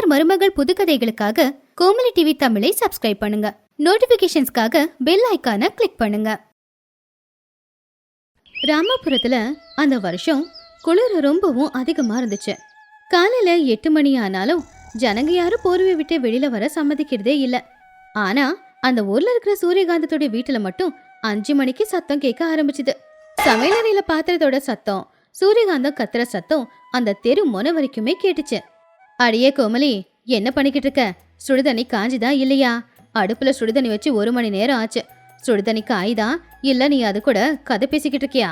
மாமியார் மருமகள் புதுக்கதைகளுக்காக கோமலி டிவி தமிழை சப்ஸ்கிரைப் பண்ணுங்க. நோட்டிபிகேஷன்ஸ்க்காக பெல் ஐக்கானை கிளிக் பண்ணுங்க. ராமபுரத்துல அந்த வருஷம் குளிர் ரொம்பவும் அதிகமா இருந்துச்சு. காலையில எட்டு மணி ஆனாலும் ஜனங்க யாரும் போர்வை விட்டு வெளியில வர சம்மதிக்கிறதே இல்ல. ஆனா அந்த ஊர்ல இருக்கிற சூரியகாந்தத்தோட வீட்டுல மட்டும் அஞ்சு மணிக்கு சத்தம் கேட்க ஆரம்பிச்சுது. சமையலறையில பாத்திரத்தோட சத்தம் சூரியகாந்தம் கத்துற சத்தம் அந்த தெரு முனை வரைக்குமே கேட்டுச்சு. அடியே கோமலி என்ன பண்ணிக்கிட்டு இருக்க? சுடுதண்ணி காஞ்சுதா இல்லையா? அடுப்புல சுடுதண்ணி வச்சு ஒரு மணி நேரம் ஆச்சு. சுடுதண்ணி காய்தா? இல்ல நீ அது கூட கதை பேசிக்கிட்டு இருக்கியா?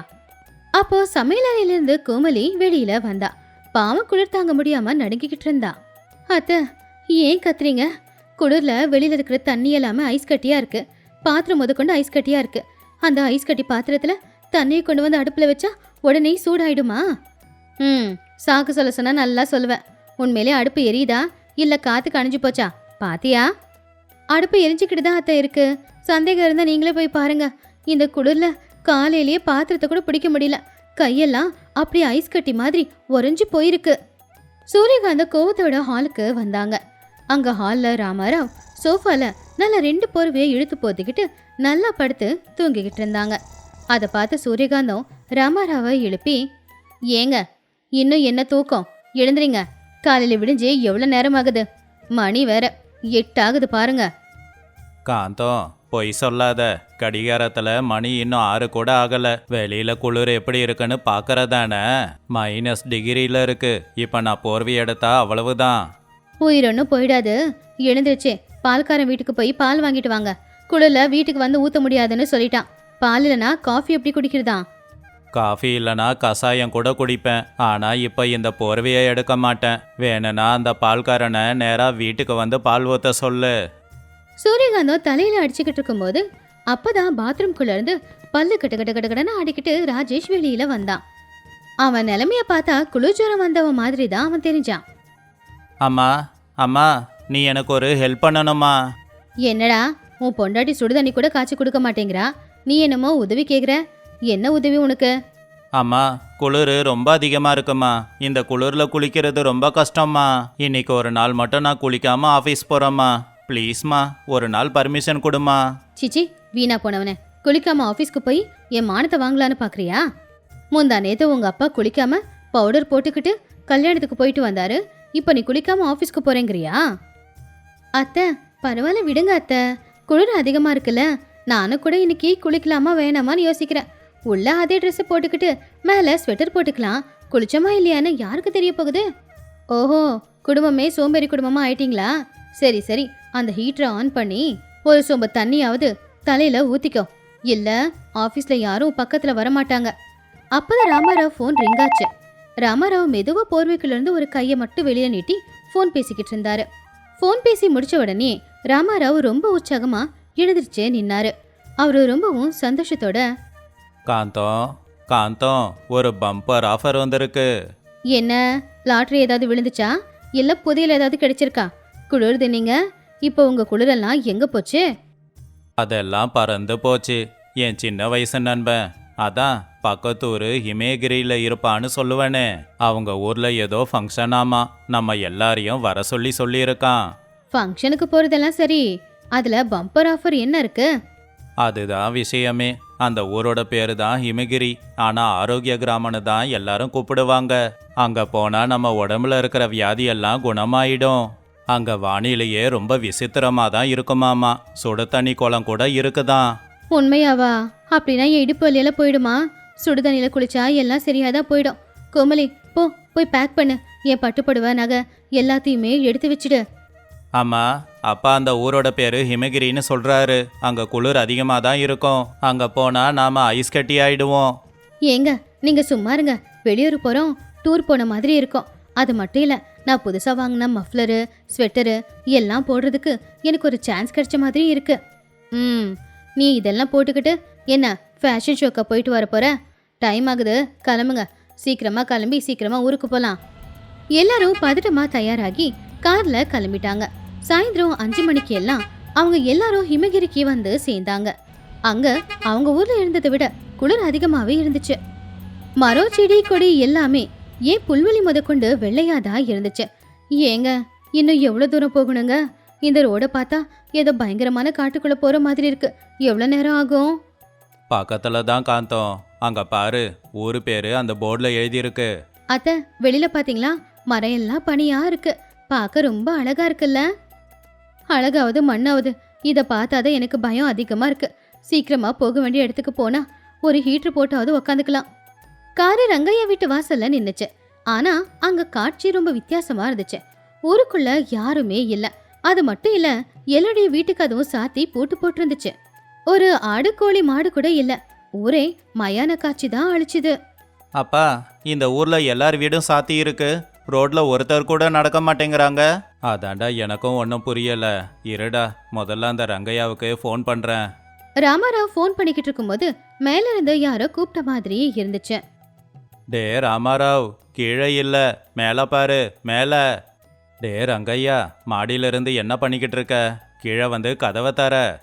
அப்போ சமையலறையிலிருந்து கோமலி வெளியில வந்தா. பாவம் குளிர் தாங்க முடியாம நடுங்கிக்கிட்டு இருந்தா. அத்த ஏன் கத்துறீங்க? குளிர்ல வெளியில இருக்கிற தண்ணி எல்லாமே ஐஸ் கட்டியா இருக்கு. பாத்திரம் முதற்கொண்டு ஐஸ் கட்டியா இருக்கு. அந்த ஐஸ் கட்டி பாத்திரத்துல தண்ணியை கொண்டு வந்து அடுப்புல வச்சா உடனே சூடாயிடுமா? ம் சாக்கு சொல்ல சொன்னா நல்லா சொல்லுவேன். உண்மையிலே அடுப்பு எரியுதா? இல்ல காத்து கணிஞ்சு போச்சா? பாத்தியா? அடுப்பு எரிஞ்சுக்கிட்டு தான் அத்தை இருக்கு. சந்தேகம் இருந்தா நீங்களே போய் பாருங்க. இந்த குளிர்ல காலையிலேயே பாத்திரத்தை கூட பிடிக்க முடியல. கையெல்லாம் அப்படியே ஐஸ் கட்டி மாதிரி உறைஞ்சு போயிருக்கு. சூரியகாந்த கோவத்தோட ஹாலுக்கு வந்தாங்க. அங்க ஹால்ல ராமாராவ் சோஃபால நல்ல ரெண்டு போர்வையை இழுத்து போத்திக்கிட்டு நல்லா படுத்து தூங்கிக்கிட்டு இருந்தாங்க. அதை பார்த்து சூரியகாந்தம் ராமாராவை எழுப்பி ஏங்க இன்னும் என்ன தூக்கம்? எழுந்துறீங்க காலையில விடிஞ்சு எவ்வளவு நேரம் ஆகுது மணி வேற. எட்டாகுது பாருங்க. காந்தம் பொய் சொல்லாத. கடிகாரத்துல மணி இன்னும் ஆறு கூட ஆகல. வெளியில குளிர் எப்படி இருக்குன்னு பாக்கறதானே? மைனஸ் டிகிரில இருக்கு. இப்ப நான் போர்வை எடுத்தா அவ்வளவுதான். உயிர் ஒன்றும் போயிடாது. எழுந்துருச்சு. பால்காரன் வீட்டுக்கு போய் பால் வாங்கிட்டு வாங்க. குளிர்ல வீட்டுக்கு வந்து ஊத்த முடியாதுன்னு சொல்லிட்டான். பால் இல்லைனா காஃபி எப்படி குடிக்கிறதா காஃபி இல்லனா கசாயம் கூட குடிப்பேன். ஆனா இப்ப இந்த போர்வையை எடுக்க மாட்டேன். வேணும்னா அந்த பால்காரனை நேரா வீட்டுக்கு வந்து பால் ஊத்த சொல்லு. சூரியகாந்தம் தலையில அடிச்சுக்கிட்டு இருக்கும்போது அப்பதான் பாத்ரூம்குள்ள இருந்து பல்லு கட்டு கட்டு கட்டு கடன்னு ஆடிக்கிட்டு ராஜேஷ் வெளியில வந்தான். அவன் நிலைமைய பார்த்தா குளிர்ஜுரம் வந்தவன் மாதிரி தான் அவன் தெரிஞ்சான். அம்மா அம்மா நீ எனக்கு ஒரு ஹெல்ப் பண்ணணுமா? என்னடா உன் பொண்டாட்டி சுடுதண்ணி கூட காய்ச்சி கொடுக்க மாட்டேங்கிறா. நீ என்னமோ உதவி கேக்குற? என்ன உதவி உனக்கு? அம்மா குளிர் ரொம்ப அதிகமா இருக்குமா இந்த குளிர்ல குளிக்கிறது ரொம்ப கஷ்டம்மா. இன்னைக்கு ஒரு நாள் மட்டும் நான் குளிக்காம ஆஃபீஸ் போறேம்மா. ப்ளீஸ்மா ஒரு நாள் பர்மிஷன் கொடுமா சிச்சி வீணா போனவனே. குளிக்காம ஆபீஸ்க்கு போய் என் மானத்தை வாங்கலான்னு பாக்குறியா? முந்தா நேத்து உங்க அப்பா குளிக்காம பவுடர் போட்டுக்கிட்டு கல்யாணத்துக்கு போயிட்டு வந்தாரு. இப்போ நீ குளிக்காம ஆபீஸ்க்கு போறேங்கிறியா? அத்தை பரவாயில்ல விடுங்க அத்தை. குளிர் அதிகமா இருக்குல்ல. நானும் கூட இன்னைக்கு குளிக்கலாமா வேணாமான்னு யோசிக்கிறேன். உள்ள அதே ட்ரெஸ்ஸை போட்டுக்கிட்டு மேலே ஸ்வெட்டர் போட்டுக்கலாம். குளிச்சோமா இல்லையான்னு யாருக்கு தெரிய போகுது? ஓஹோ குடும்பமே சோம்பேறி குடும்பமாக ஆயிட்டீங்களா? சரி சரி அந்த ஹீட்டரை ஆன் பண்ணி ஒரு சொம்பு தண்ணியாவது தலையில் ஊற்றிக்கோ இல்லை ஆஃபீஸில் யாரும் பக்கத்தில் வரமாட்டாங்க. அப்போதான் ராமாராவ் ஃபோன் ரிங் ஆச்சு. ராமாராவ் மெதுவாக போர்வைக்குள்ளேருந்து ஒரு கையை மட்டும் வெளியே நீட்டி ஃபோன் பேசிக்கிட்டு இருந்தாரு. ஃபோன் பேசி முடிச்ச உடனே ராமாராவ் ரொம்ப உற்சாகமாக எழுதிருச்சே நின்னாரு. அவர் ரொம்பவும் சந்தோஷத்தோட காந்தம் காந்தம் ஒரு பம்பர் ஆஃபர் வந்திருக்கு. என்ன? லாட்ரி ஏதாவது விழுந்துச்சா? இல்ல புதையல் ஏதாவது கிடைச்சிருக்கா? குளிருது நீங்க. இப்போ உங்க குளிரெல்லாம் எங்க போச்சு? அதெல்லாம் பறந்து போச்சு. என் சின்ன வயசு நண்பன். அதான் பக்கத்தூர் ஹிமேகிரியில இருப்பான்னு சொல்லுவேனே. அவங்க ஊர்ல ஏதோ ஃபங்க்ஷன் ஆமா. நம்ம எல்லாரையும் வர சொல்லி சொல்லியிருக்கான். ஃபங்க்ஷனுக்கு போறதெல்லாம் சரி. அதுல பம்பர் ஆஃபர் என்ன இருக்கு? அதுதான் விஷயமே. அந்த ஊரோட பேரு தான் ஹிமகிரி. ஆனா ஆரோக்கிய கிராமம்னு தான் எல்லாரும் கூப்பிடுவாங்க. அங்க போனா நம்ம உடம்புல இருக்கிற வியாதி எல்லாம் குணமாயிடும். அங்க வானிலையே ரொம்ப விசித்திரமா தான் இருக்குமாமா சுடு தண்ணி குளம் கூட இருக்குதான். உண்மையாவா? அப்படின்னா என் இடுப்பு வலியில போயிடுமா? சுடு தண்ணியில குளிச்சா எல்லாம் சரியாதான் போயிடும். கோமலி போ போய் பேக் பண்ணு. என் பட்டுப்படுவ நகை எல்லாத்தையுமே எடுத்து வச்சிடு. ஆமா அப்பா அந்த ஊரோட பேரு ஹிமகிரின்னு சொல்றாரு. அங்க குளிர் அதிகமா தான் இருக்கும். அங்க போனா நாம ஐஸ் கட்டி ஆயிடுவோம். ஏங்க நீங்க சும்மா இருங்க. வெளியூர் போறோம். டூர் போன மாதிரி இருக்கும். அது மட்டும் இல்ல நான் புதுசா வாங்கின மஃப்லரு ஸ்வெட்டரு எல்லாம் போடுறதுக்கு எனக்கு ஒரு சான்ஸ் கிடைச்ச மாதிரி இருக்கு. ம் நீ இதெல்லாம் போட்டுக்கிட்டு என்ன ஃபேஷன் ஷோக்க போயிட்டு வர போகிற டைம் ஆகுது. கிளம்புங்க. சீக்கிரமா கிளம்பி சீக்கிரமா ஊருக்கு போகலாம் எல்லாரும் பதட்டமா தயாராகி கார்ல கிளம்பிட்டாங்க. சாயந்தரம் அஞ்சு மணிக்கு எல்லாம் அவங்க எல்லாரும் ஹிமகிரிக்கு வந்து சேர்ந்தாங்க. அங்க அவங்க ஊர்ல இருந்ததை விட குளிர் அதிகமாவே இருந்துச்சு. மரம் செடி கொடி எல்லாமே ஏன் புல்வெளி முதற்கொண்டு வெள்ளையாதா இருந்துச்சு? ஏங்க இன்னும் எவ்வளவு தூரம் போகணுங்க? இந்த ரோட பார்த்தா ஏதோ பயங்கரமான காட்டுக்குள்ள போற மாதிரி இருக்கு. எவ்வளவு நேரம் ஆகும்? பக்கத்துல தான் காந்தோம். அங்க பாரு ஊரு பேரு அந்த போர்டில் எழுதியிருக்கு. அத்தை வெளியில பாத்தீங்களா மரம் எல்லாம் பனியா இருக்கு. பார்க்க ரொம்ப அழகா இருக்குல்ல? அழகாவது மண்ணாவது இதை பார்த்தாதான் எனக்கு பயம் அதிகமா இருக்கு. சீக்கிரமா போக வேண்டிய இடத்துக்கு போனா ஒரு ஹீட்டர் போட்டாவது உக்காந்துக்கலாம். காரு ரங்கையா வீட்டு வாசல்ல நின்னுச்சு. ஆனா அங்க காட்சி ரொம்ப வித்தியாசமா இருந்துச்சு. ஊருக்குள்ள யாருமே இல்ல. அது மட்டும் இல்ல எல்லாருடைய வீட்டுக்கு அதுவும் சாத்தி போட்டு போட்டிருந்துச்சு. ஒரு ஆடு கோழி மாடு கூட இல்ல. ஊரே மயான காட்சி தான் அழிச்சுது அப்பா இந்த ஊர்ல எல்லார் வீடும் சாத்தி இருக்கு. ரோட்ல ஒருத்தர் கூட நடக்க மாட்டேங்கிறாங்க. அதாண்டா எனக்கும் ஒன்றும் புரியல. இருடா முதல்ல அந்த ரங்கையாவுக்கு ஃபோன் பண்றேன். ராமாராவ் ஃபோன் பண்ணிக்கிட்டு இருக்கும்போது மேல இருந்து யாரோ கூப்பிட்ட மாதிரி இருந்துச்சு. டே ராமாராவ் கீழே இல்ல. மேல பாரு மேல. டே ரங்கையா மாடியில இருந்து என்ன பண்ணிக்கிட்டு இருக்க? கீழே வந்து கதவை தர.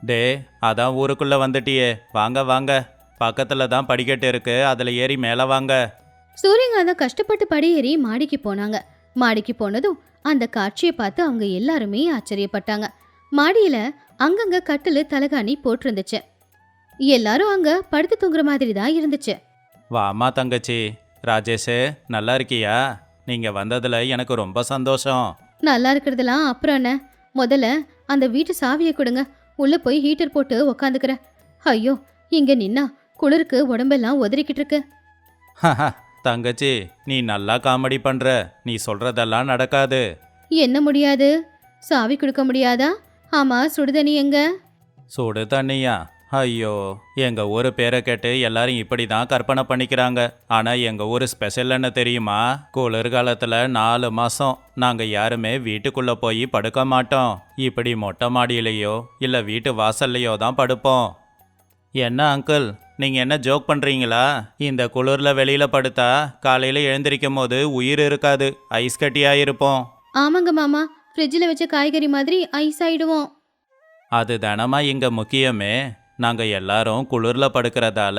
டே அதான் ஊருக்குள்ள வந்துட்டியே. வாங்க வாங்க. பக்கத்துல தான் படிக்கட்டு இருக்கு. அதுல ஏறி மேல வாங்க. சூரியகாந்தம் கஷ்டப்பட்டு படியேறி மாடிக்கு போனாங்க. மாடிக்கு போனதும் அந்த காட்சியை பார்த்து அவங்க எல்லாருமே ஆச்சரியப்பட்டாங்க. மாடியில அங்கங்க கட்டிலு தலகாணி போட்டிருந்துச்சு. எல்லாரும் அங்க படுத்து தூங்குற மாதிரி தான் இருந்துச்சு. வாமா தங்கச்சி ராஜேஷே நல்லா இருக்கியா? நீங்க வந்ததுல எனக்கு ரொம்ப சந்தோஷம். நல்லா இருக்கிறதெல்லாம் அப்புறம் என்ன? முதல்ல அந்த வீட்டு சாவியை கொடுங்க. உள்ள போய் ஹீட்டர் போட்டு உக்காந்துக்கிறேன். ஐயோ இங்க நின்னா குளிருக்கு உடம்பெல்லாம் உதறிக்கிட்டு இருக்கு. தங்கச்சி நீ நல்லா காமெடி பண்ற. நீ சொல்றதெல்லாம் நடக்காது. என்ன முடியாது? சாவி கொடுக்க முடியாதா? ஆமா சுடுதண்ணி எங்க? சுடு தண்ணியா? ஐயோ எங்க ஊரு பேரை கேட்டு எல்லாரும் இப்படி தான் கற்பனை பண்ணிக்கிறாங்க. ஆனா எங்க ஊர் ஸ்பெஷல் என்ன தெரியுமா? குளிர்காலத்துல நாலு மாசம் நாங்க யாருமே வீட்டுக்குள்ள போய் படுக்க மாட்டோம். இப்படி மொட்டை மாடியிலையோ இல்ல வீட்டு வாசல்லையோ தான் படுப்போம். என்ன அங்கிள் நீங்க என்ன ஜோக் பண்றீங்களா? இந்த குளிர்ல வெளியில படுத்தா காலையில எழுந்திருக்கும் போது உயிர் இருக்காது. ஐஸ் கட்டியா இருப்போம் ஆமாங்க மாமா. ஃப்ரிட்ஜில் வச்ச காய்கறி மாதிரி ஐஸ் ஆயிடுவோம். அது தானமா இங்க முக்கியமே. நாங்கள் எல்லாரும் குளிரில் படுக்கிறதால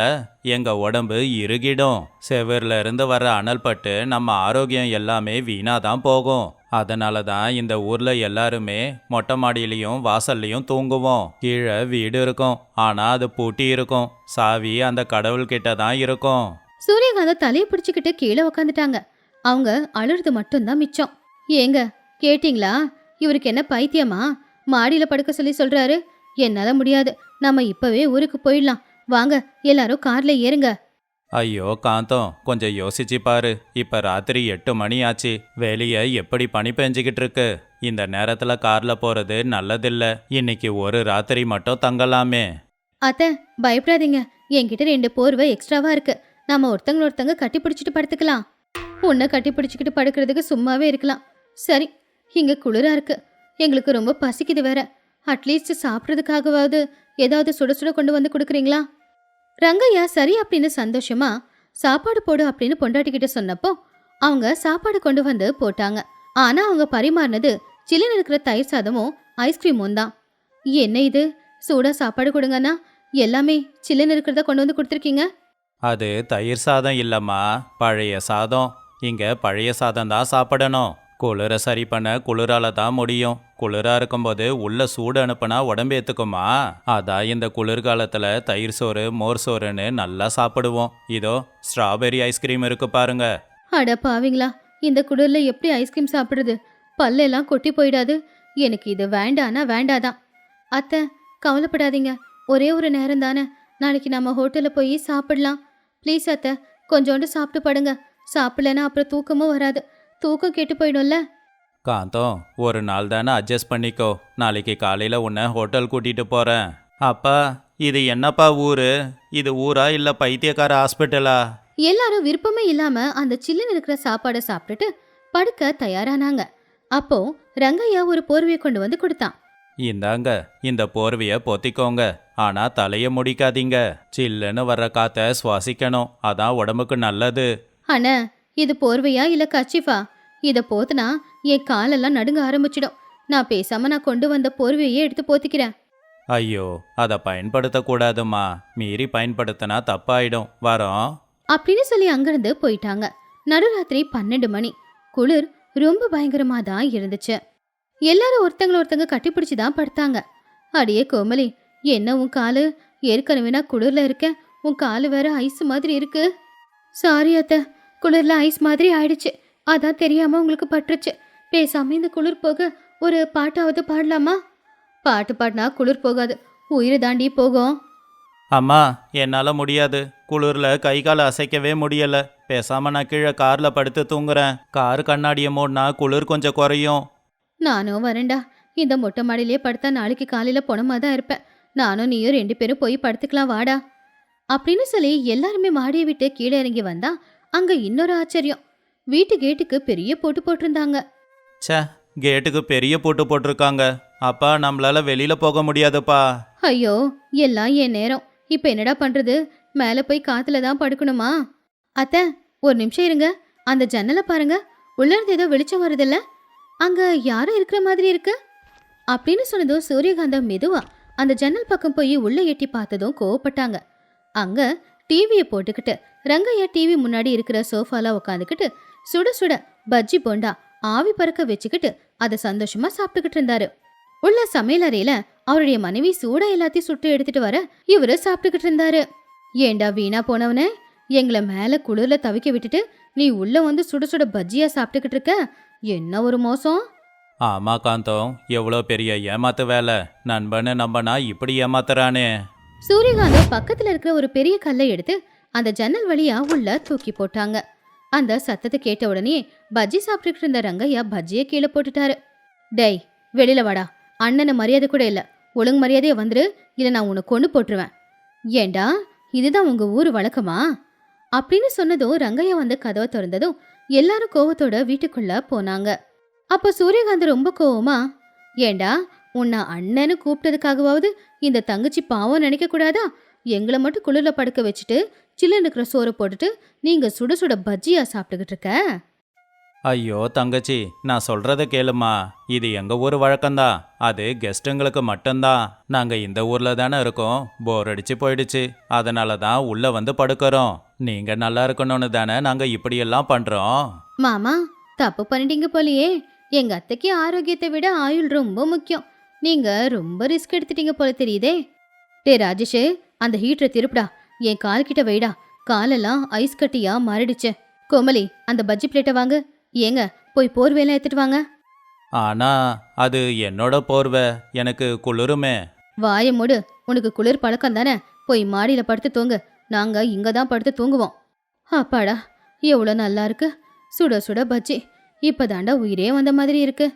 எங்கள் உடம்பு இறுகிடும். செவரில் இருந்து வர அனல் பட்டு நம்ம ஆரோக்கியம் எல்லாமே வீணாக தான் போகும். அதனால தான் இந்த ஊரில் எல்லாருமே மொட்டை மாடியிலையும் வாசல்லையும் தூங்குவோம். கீழே வீடு இருக்கும். ஆனால் அது பூட்டி இருக்கும். சாவி அந்த கடவுள்கிட்ட தான் இருக்கும். சூரியகாந்தம் தலையை பிடிச்சிக்கிட்டு கீழே உக்காந்துட்டாங்க. அவங்க அழுறது மட்டும்தான் மிச்சம். ஏங்க கேட்டிங்களா? இவருக்கு என்ன பைத்தியமா? மாடியில் படுக்க சொல்லி சொல்கிறாரு என்னால் முடியாது. நம்ம இப்பவே ஊருக்கு போயிடலாம். வாங்க எல்லாரும் கார்ல ஏறுங்க. ஐயோ காந்தம் கொஞ்சம் யோசிச்சு பாரு. இப்ப ராத்திரி எட்டு மணி ஆச்சு. வெளியே எப்படி பனி பெஞ்சுக்கிட்டு இருக்கு? இந்த நேரத்துல கார்ல போறது நல்லதில்ல. இன்னைக்கு ஒரு ராத்திரி மட்டும் தங்கலாமே. அத்தை பயப்படாதீங்க. என்கிட்ட ரெண்டு போர்வை எக்ஸ்ட்ராவா இருக்கு. நம்ம ஒருத்தங்க ஒருத்தங்க கட்டி பிடிச்சிட்டு படுத்துக்கலாம். உன்னை கட்டி பிடிச்சிக்கிட்டு படுக்கிறதுக்கு சும்மாவே இருக்கலாம். சரி இங்க குளிரா இருக்கு. எங்களுக்கு ரொம்ப பசிக்குது வேற. அட்லீஸ்ட் சாப்பிட்றதுக்காகவாவது ஏதாவது சுட சுட கொண்டு வந்து கொடுக்குறீங்களா? ரங்கையா சரி அப்படின்னு சந்தோஷமா சாப்பாடு போடு அப்படின்னு பொண்டாட்டிக்கிட்ட சொன்னப்போ அவங்க சாப்பாடு கொண்டு வந்து போட்டாங்க. ஆனா அவங்க பரிமாறினது சில்லுன்னு இருக்கிற தயிர் சாதமும் ஐஸ்கிரீமும் தான். என்ன இது? சூடா சாப்பாடு கொடுங்கண்ணா எல்லாமே சில்லுன்னு இருக்கிறத கொண்டு வந்து கொடுத்துருக்கீங்க? அது தயிர் சாதம் இல்லம்மா. பழைய சாதம். இங்க பழைய சாதம் தான் சாப்பிடணும். குளிரை சரி பண்ண குளிரால தான் முடியும். குளிரா இருக்கும்போது உள்ள சூடு அனுப்புனா உடம்பு ஏத்துக்குமா? அதான் இந்த குளிர்காலத்துல தயிர் சோறு மோர் சோறுன்னு நல்லா சாப்பிடுவோம். இதோ ஸ்ட்ராபெரி ஐஸ்கிரீம் இருக்கு பாருங்க. அட பாவிங்களா இந்த குளிர்ல எப்படி ஐஸ்கிரீம் சாப்பிடுறது? பல்லெல்லாம் கொட்டி போயிடாது. எனக்கு இது வேண்டானா வேண்டாதான். அத்தை கவலைப்படாதீங்க. ஒரே ஒரு நேரம் தானே. நாளைக்கு நம்ம ஹோட்டல்ல போய் சாப்பிடலாம். ப்ளீஸ் அத்தை கொஞ்சோண்டு சாப்பிட்டு படுங்க. சாப்பிடலன்னா அப்புறம் தூக்கமும் வராது. தூக்கம் கெட்டு போயிடும்ல? காந்தம் ஒரு நாள் தானே அட்ஜஸ்ட் பண்ணிக்கோ. நாளைக்கு காலையில உன்னை ஹோட்டல் கூட்டிட்டு போறேன். அப்பா இது என்னப்பா ஊரு? இது ஊரா இல்ல பைத்தியக்கார ஹாஸ்பிட்டலா எல்லாரும் விருப்பமே இல்லாம அந்த சில்லுன்னு இருக்கிற சாப்பாடை சாப்பிட்டுட்டு படுக்க தயாரானாங்க. அப்போ ரங்கையா ஒரு போர்வையை கொண்டு வந்து கொடுத்தான். இந்தாங்க இந்த போர்வைய பொத்திக்கோங்க. ஆனா தலைய முடிக்காதீங்க. சில்லுன்னு வர்ற காத்த சுவாசிக்கணும். அதான் உடம்புக்கு நல்லது. அண்ணா இது போர்வையா இல்ல கச்சிஃபா இத போத்துனா என் காலெல்லாம் நடுங்க ஆரம்பிச்சிடும். நான் பேசாம நான் கொண்டு வந்த போர்வையே எடுத்து போத்திக்கிறேன். ஐயோ அதை பயன்படுத்தக்கூடாதும்மா மீறி பயன்படுத்தினா தப்பாயிடும். வரோம் அப்படின்னு சொல்லி அங்கிருந்து போயிட்டாங்க. நடுராத்திரி பன்னெண்டு மணி. குளிர் ரொம்ப பயங்கரமா தான் இருந்துச்சு. எல்லாரும் ஒருத்தங்கள ஒருத்தங்க கட்டிப்பிடிச்சு தான் படுத்தாங்க. அடியே கோமலி என்ன உன் காலு? ஏற்கனவே நான் குளிர்ல இருக்கேன். உன் காலு வேற ஐஸ் மாதிரி இருக்கு. சாரி அத்தை குளிர்ல ஐஸ் மாதிரி ஆயிடுச்சு. அதான் தெரியாம உங்களுக்கு பட்டுருச்சு. பேசாம இந்த குளிர் போக ஒரு பாட்டாவது பாடலாமா? பாட்டு பாடினா குளிர் போகாது. உயிர் தாண்டி போகும். அம்மா என்னால் முடியாது. குளிரில் கை கால் அசைக்கவே முடியல. பேசாம நான் கீழே காரில் படுத்து தூங்குறேன். கார் கண்ணாடியை மூடினா குளிர் கொஞ்சம் குறையும். நானும் வரேன்டா. இந்த மொட்டை மாடியிலே படுத்தா நாளைக்கு காலையில பொணமா தான் இருப்பேன். நானும் நீயும் ரெண்டு பேரும் போய் படுத்துக்கலாம் வாடா. அப்படின்னு சொல்லி எல்லாருமே மாடியை விட்டு கீழே இறங்கி வந்தா அங்க இன்னொரு ஆச்சரியம். வீட்டு கேட்டுக்கு பெரிய போட்டு போட்டிருந்தாங்க. ச்சே கேட்டுக்கு பெரிய பூட்டு போட்டிருக்காங்க. அப்பா நம்மளால வெளியில போக முடியாதுப்பா. ஐயோ எல்லாம் என் நேரம். இப்ப என்னடா பண்றது? மேல போய் காத்துல தான் படுக்கணுமா? அத்தை ஒரு நிமிஷம் இருங்க. அந்த ஜன்னலை பாருங்க. உள்ள இருந்து ஏதோ வெளிச்சம் வருதுல்ல. அங்க யாரும் இருக்கிற மாதிரி இருக்கு. அப்படின்னு சொன்னதும் சூரியகாந்தம் மெதுவா அந்த ஜன்னல் பக்கம் போய் உள்ள எட்டி பார்த்ததும் கோவப்பட்டாங்க. அங்க டிவியை போட்டுக்கிட்டு ரங்கையா டிவி முன்னாடி இருக்கிற சோஃபால உட்காந்துக்கிட்டு சுட சுட பஜ்ஜி போண்டா ஆவி பறக்க வச்சுக்கிட்டு அதை சந்தோஷமா சாப்பிட்டுக்கிட்டு இருந்தாரு. உள்ள சமையலறையில அவருடைய மனைவி சூடா எல்லாத்தையும் சுட்டு எடுத்துட்டு வர இவரு சாப்பிட்டுக்கிட்டு இருந்தாரு. ஏண்டா வீணா போனவனே? எங்களை மேல குளிர்ல தவிக்க விட்டுட்டு நீ உள்ள வந்து சுட சுட பஜ்ஜியா சாப்பிட்டுக்கிட்டு இருக்க? என்ன ஒரு மோசம்? ஆமா காந்தம் எவ்வளோ பெரிய ஏமாத்து வேலை. நண்பன்னு நம்பனா இப்படி ஏமாத்துறானே. சூரியகாந்தம் பக்கத்துல இருக்கிற ஒரு பெரிய கல்லை எடுத்து அந்த ஜன்னல் வழியா உள்ள தூக்கி போட்டாங்க. அந்த சத்தத்தை கேட்ட உடனே பஜ்ஜி சாப்பிட்டுக்கிட்டு இருந்த ரங்கையா பஜ்ஜியை கீழே போட்டுட்டாரு. டேய் வெளியில வாடா. அண்ணனை மரியாதை கூட இல்ல. ஒழுங்கு மரியாதையை வந்துரு. இல்லை நான் உன்னை கொண்டு போட்டுருவேன். ஏண்டா? இதுதான் உங்க ஊர் வழக்கமா? அப்படின்னு சொன்னதும் ரங்கையா வந்து கதவை திறந்ததும் எல்லாரும் கோவத்தோட வீட்டுக்குள்ள போனாங்க. அப்ப சூரியகாந்த் ரொம்ப கோவமா ஏண்டா உன்னை அண்ணன்னு கூப்பிட்டதுக்காகவாவது இந்த தங்கச்சி பாவம் நினைக்க கூடாதா எங்களை மட்டும் குளிர்ல படுக்க வச்சுட்டு சில்லுன்னு இருக்கிற சோறு போட்டுட்டு நீங்க சுட சுட பஜ்ஜியா சாப்பிட்டுக்கிட்டு இருக்க? ஐயோ தங்கச்சி நான் சொல்றத கேளுமா. இது எங்க ஊர் வழக்கம்தான் அது கெஸ்ட்டுங்களுக்கு மட்டும்தான் நாங்க இந்த ஊர்ல தானே இருக்கோம். போர் அடிச்சு போயிடுச்சு. அதனால தான் உள்ள வந்து படுக்கிறோம். நீங்க நல்லா இருக்கணும்னு தானே நாங்க இப்படியெல்லாம் பண்றோம். மாமா தப்பு பண்ணிட்டீங்க போலியே. எங்க அத்தைக்கு ஆரோக்கியத்தை விட ஆயுள் ரொம்ப முக்கியம். நீங்க ரொம்ப ரிஸ்க் எடுத்துட்டீங்க போல தெரியுதே. டே ராஜேஷ் அந்த ஹீட்டரை திருப்புடா. என் கால் கிட்ட வைடா. காலெல்லாம் ஐஸ் கட்டியா மாறிடுச்சு. கோமலி அந்த பஜ்ஜி பிளேட்டை வாங்க. ஏங்க போய் போர்வையெல்லாம் எடுத்துட்டு வாங்க. ஆனா அது என்னோட போர்வை. எனக்கு குளிருமே. வாயை மூடு. உனக்கு குளிர் பழக்கம் தானே? போய் மாடியில படுத்து தூங்கு. நாங்க இங்க தான் படுத்து தூங்குவோம். அப்பாடா எவ்வளோ நல்லா இருக்கு. சுட சுட பஜ்ஜி இப்பதாண்டா உயிரே வந்த மாதிரி இருக்கு.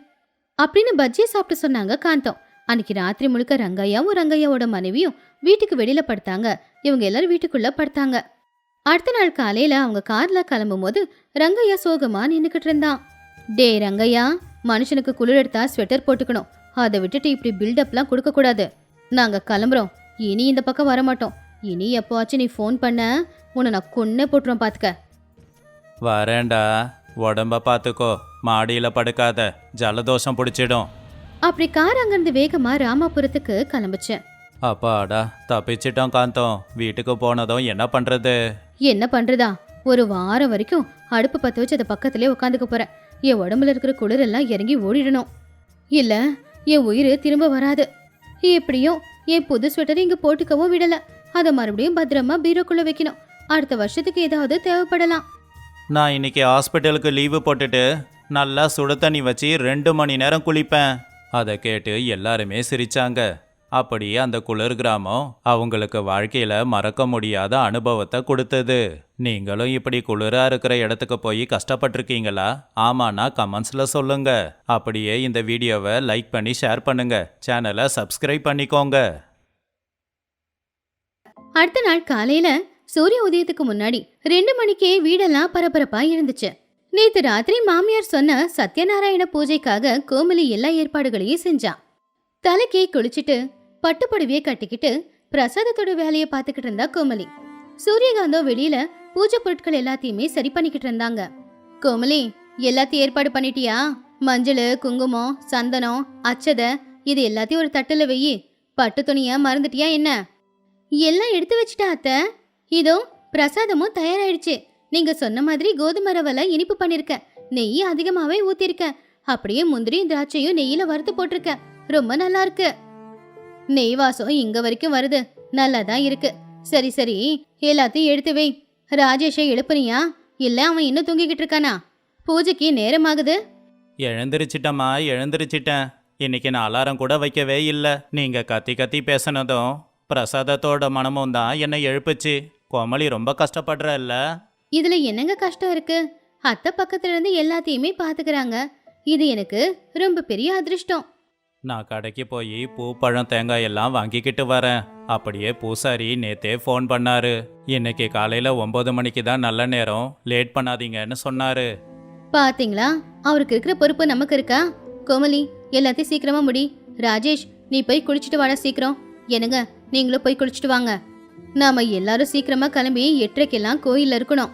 அப்படின்னு பஜ்ஜியை சாப்பிட்டு சொன்னாங்க காந்தம். அன்னைக்கு ராத்திரி முழுக்க ரங்கையாவும் ரங்கையாவோட மனைவியும் வீட்டுக்கு வெளியில படுத்தாங்க. இவங்க எல்லாரும் வீட்டுக்குள்ள படுத்தாங்க. அடுத்த நாள் காலையில அவங்க கார்ல கிளம்பும் போது ரங்கையா சோகமா நின்னுக்கிட்டு இருந்தான். டே ரங்கையா மனுஷனுக்கு குளிர் எடுத்தா ஸ்வெட்டர் போட்டுக்கணும். அதை விட்டுட்டு இப்படி பில்டப்லாம் கொடுக்க கூடாது நாங்க கிளம்புறோம். இனி இந்த பக்கம் வரமாட்டோம். இனி எப்போவாச்சும் நீ ஃபோன் பண்ண. உன்னை நான் கொன்னே போட்டுரும் பாத்துக்க. வரேன்டா. உடம்ப பார்த்துக்கோ மாடியில படுக்காத. ஜலதோஷம் பிடிச்சிடும். அப்படி கார் அங்கிருந்து வேகமா ராமாபுரத்துக்கு கிளம்புச்சு. அப்பாடா தப்பிச்சிட்டோம் காந்தம். வீட்டுக்கு போனதும் என்ன பண்றது? என்ன பண்றதா? ஒரு வாரம் வரைக்கும் அடுப்பு பத்த வச்சு அதை பக்கத்திலே உட்காந்துக்க போறேன். என் உடம்புல இருக்கிற குளிர் எல்லாம் இறங்கி ஓடிடணும். இல்ல என் உயிர் திரும்ப வராது. எப்படியும் என் புது ஸ்வெட்டர் இங்க போட்டுக்கவும் விடல. அதை மறுபடியும் பத்திரமா பீரோக்குள்ள வைக்கணும். அடுத்த வருஷத்துக்கு ஏதாவது தேவைப்படலாம். நான் இன்னைக்கு ஹாஸ்பிட்டலுக்கு லீவு போட்டுட்டு நல்லா சுடு தண்ணி வச்சு ரெண்டு மணி நேரம் குளிப்பேன். அதை கேட்டு எல்லாருமே சிரிச்சாங்க. அப்படியே அந்த குளிர் கிராமம் அவங்களுக்கு வாழ்க்கையில மறக்க முடியாத அனுபவத்தை கொடுத்தது. நீங்களும் இப்படி குளிரா இருக்கிற இடத்துக்கு போய் கஷ்டப்பட்டிருக்கீங்களா? ஆமானா கமெண்ட்ஸ்ல சொல்லுங்க. அப்படியே இந்த வீடியோவை லைக் பண்ணி ஷேர் பண்ணுங்க. சேனலை சப்ஸ்கிரைப் பண்ணிக்கோங்க. அடுத்த நாள் காலையில சூரிய உதயத்துக்கு முன்னாடி ரெண்டு மணிக்கே வீடெல்லாம் பரபரப்பா இருந்துச்சு. நேத்து ராத்திரி மாமியார் சொன்ன சத்யநாராயண பூஜைக்காக கோமலி எல்லா ஏற்பாடுகளையும் செஞ்சான். தலைக்கே குளிச்சுட்டு பட்டுப்புடவையை கட்டிக்கிட்டு பிரசாதத்தோட வேலையை பார்த்துக்கிட்டு இருந்தா கோமலி. சூரியகாந்தம் வெளியில பூஜை பொருட்கள் எல்லாத்தையுமே சரி பண்ணிக்கிட்டு இருந்தாங்க. கோமலி எல்லாத்தையும் ஏற்பாடு பண்ணிட்டியா? மஞ்சள் குங்குமம் சந்தனம் அச்சதை இது எல்லாத்தையும் ஒரு தட்டுல வெயி பட்டு துணிய மறந்துட்டியா என்ன? எல்லாம் எடுத்து வச்சிட்டா அத்த. இதோ பிரசாதமும் தயாராயிடுச்சு. நீங்க சொன்ன மாதிரி கோதுமை ரவல இனிப்பு பண்ணிருக்கேன் நெய் அதிகமாவே ஊத்திருக்கேன் அப்படியே முந்திரியும் திராட்சையும் நெய்யில வறுத்து போட்டிருக்கேன் ரொம்ப நல்லா இருக்கு. நெய் வாசம் இங்க வரைக்கும் வருது. நல்லா தான் இருக்கு. சரி சரி. எல்லாத்தையும் எடுத்து வை. ராஜேஷை எழுப்புனியா? இல்ல அவன் இன்னும் தூங்கிக்கிட்டு இருக்கானா? பூஜைக்கு நேரமாகுது. எழுந்திருச்சிட்டம்மா எழுந்திருச்சிட்டேன். இன்னைக்கு நான் அலாரம் கூட வைக்கவே இல்லை. நீங்க கத்தி கத்தி பேசினதும் பிரசாதத்தோட மனமும் தான் என்னை எழுப்புச்சு. கோமலி ரொம்ப கஷ்டப்படுற இல்லை இதுல என்னங்க கஷ்டம் இருக்கு? அத்தை பக்கத்துல இருந்து எல்லாத்தையுமே பாத்துக்கறாங்க. இது எனக்கு ரொம்ப பெரிய அதிர்ஷ்டம். நான் கடைக்கு போய் பூ பழம் தேங்காய் எல்லாம் வாங்கிக்கிட்டு வரேன். அப்படியே பூசாரி நேத்தே ஃபோன் பண்ணாரு. இன்னைக்கு காலையில ஒன்பது மணிக்கு தான் நல்ல நேரம். லேட் பண்ணாதீங்கன்னு சொன்னாரு. பாத்தீங்களா? அவருக்கு இருக்கிற பொறுப்பு நமக்கு இருக்கா? கோமலி எல்லாத்தையும் சீக்கிரமா முடி. ராஜேஷ் நீ போய் குளிச்சுட்டு வாடா சீக்கிரம். என்னங்க நீங்களும் போய் குளிச்சுட்டு வாங்க. நாம எல்லாரும் சீக்கிரமா கிளம்பி எட்டரைக்கெல்லாம் கோயில்ல இருக்கணும்.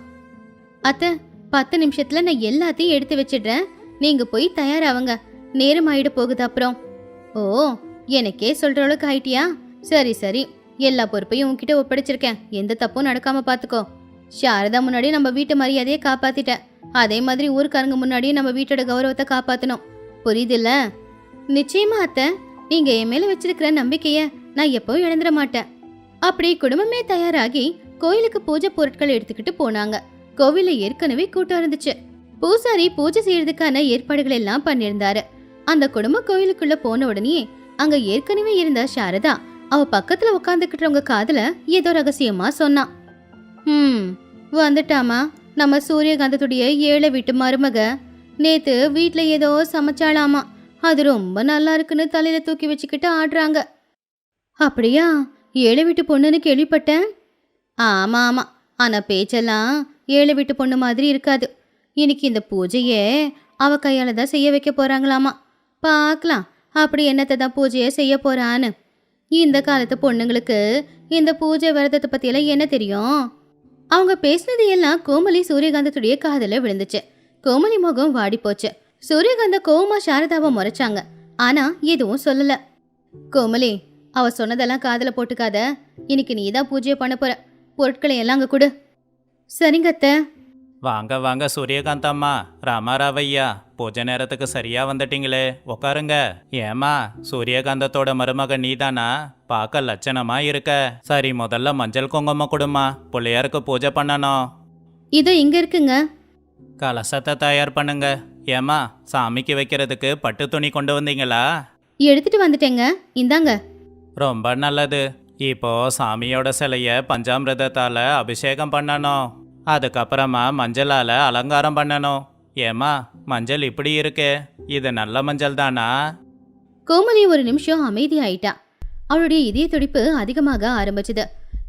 அத்தை பத்து நிமிஷத்துல நான் எல்லாத்தையும் எடுத்து வச்சிடுறேன். நீங்க போய் தயாராவுங்க. நேரம் ஆயிட போகுது அப்புறம். ஓ எனக்கே சொல்ற அளவுக்கு ஆயிட்டியா? சரி சரி. எல்லா பொறுப்பையும் உன்கிட்ட ஒப்படைச்சிருக்கேன். எந்த தப்பும் நடக்காம பாத்துக்கோ. சாரதா முன்னாடி நம்ம வீட்டு மரியாதையை காப்பாத்திட்ட அதே மாதிரி ஊருக்காரங்க முன்னாடியும் நம்ம வீட்டோட கௌரவத்தை காப்பாத்தணும். புரியுதுல்ல? நிச்சயமா அத்தை. நீங்க என் மேல வச்சிருக்கிற நம்பிக்கைய நான் எப்பவும் இழந்துட மாட்டேன். அப்படி குடும்பமே தயாராகி கோயிலுக்கு பூஜை பொருட்கள் எடுத்துக்கிட்டு போனாங்க. கோவில ஏற்கனவே கூட்டம் இருந்துச்சு. பூசாரி பூஜை செய்யறதுக்கான ஏற்பாடுகள் எல்லாம் பண்ணியிருந்தாரு. அந்த குடும்ப கோயிலுக்குள்ள போன உடனே அங்க ஏற்கனவே இருந்த சாரதா அவ பக்கத்துல உட்காந்துக்கிட்டவங்க காதுல ஏதோ ரகசியமா சொன்னான் ம் வந்துட்டாமா நம்ம சூரியகாந்தத்துடைய ஏழை வீட்டு மருமக நேத்து வீட்ல ஏதோ சமைச்சாளாமா. அது ரொம்ப நல்லா இருக்குன்னு தலையில தூக்கி வச்சுக்கிட்டு ஆடுறாங்க. அப்படியா? ஏழை வீட்டு பொண்ணுன்னு கேள்விப்பட்டேன். ஆமா ஆமா ஆனா பேச்செல்லாம் ஏழு வீட்டு பொண்ணு மாதிரி இருக்காது. இன்னைக்கு இந்த பூஜையே அவ கையால் தான் செய்ய வைக்க போகிறாங்களாமா பார்க்கலாம். அப்படி என்னத்தை தான் பூஜையை செய்ய போகிறான்னு இந்த காலத்து பொண்ணுங்களுக்கு இந்த பூஜை விரதத்தை பற்றியெல்லாம் என்ன தெரியும்? அவங்க பேசினது எல்லாம் கோமலி சூரியகாந்தத்துடைய காதல விழுந்துச்சு. கோமலி முகம் வாடி போச்சு. சூரியகாந்த கோவமா சாரதாவை முறைச்சாங்க. ஆனா எதுவும் சொல்லல. கோமலி அவ சொன்னதெல்லாம் காதல போட்டுக்காத. இன்னைக்கு நீ தான் பூஜையை பண்ண போற. பொருட்களை எல்லாம் அங்க கொடு. சரிங்க அத்தை. வாங்க வாங்க சூரியகாந்த் அம்மா ராமாராவையா பூஜை நேரத்துக்கு சரியா வந்துட்டீங்களே. உக்காருங்க. ஏமா சூரியகாந்தத்தோட மருமக நீதானா? பார்க்க லட்சணமா இருக்க. சரி முதல்ல மஞ்சள் குங்குமம் கொடுமா பிள்ளையாருக்கு பூஜை பண்ணணும். இதோ இங்க இருக்குங்க. கலசத்தை தயார் பண்ணுங்க. ஏமா சாமிக்கு வைக்கிறதுக்கு பட்டு துணி கொண்டு வந்தீங்களா? எடுத்துட்டு வந்துட்டேங்க. இந்தாங்க. ரொம்ப நல்லது. இப்போ சாமியோட சிலைய பஞ்சாமிரதத்தால் அபிஷேகம் பண்ணணும். அதுக்கப்புறமா மஞ்சளால் அலங்காரம் பண்ணணும். ஏமா மஞ்சள் இப்படி இருக்கு. இது நல்ல மஞ்சள் தானா? கோமலி ஒரு நிமிஷம் அமைதியாயிட்டா. அவளுடைய இதய துடிப்பு அதிகமாக ஆரம்பிச்சது.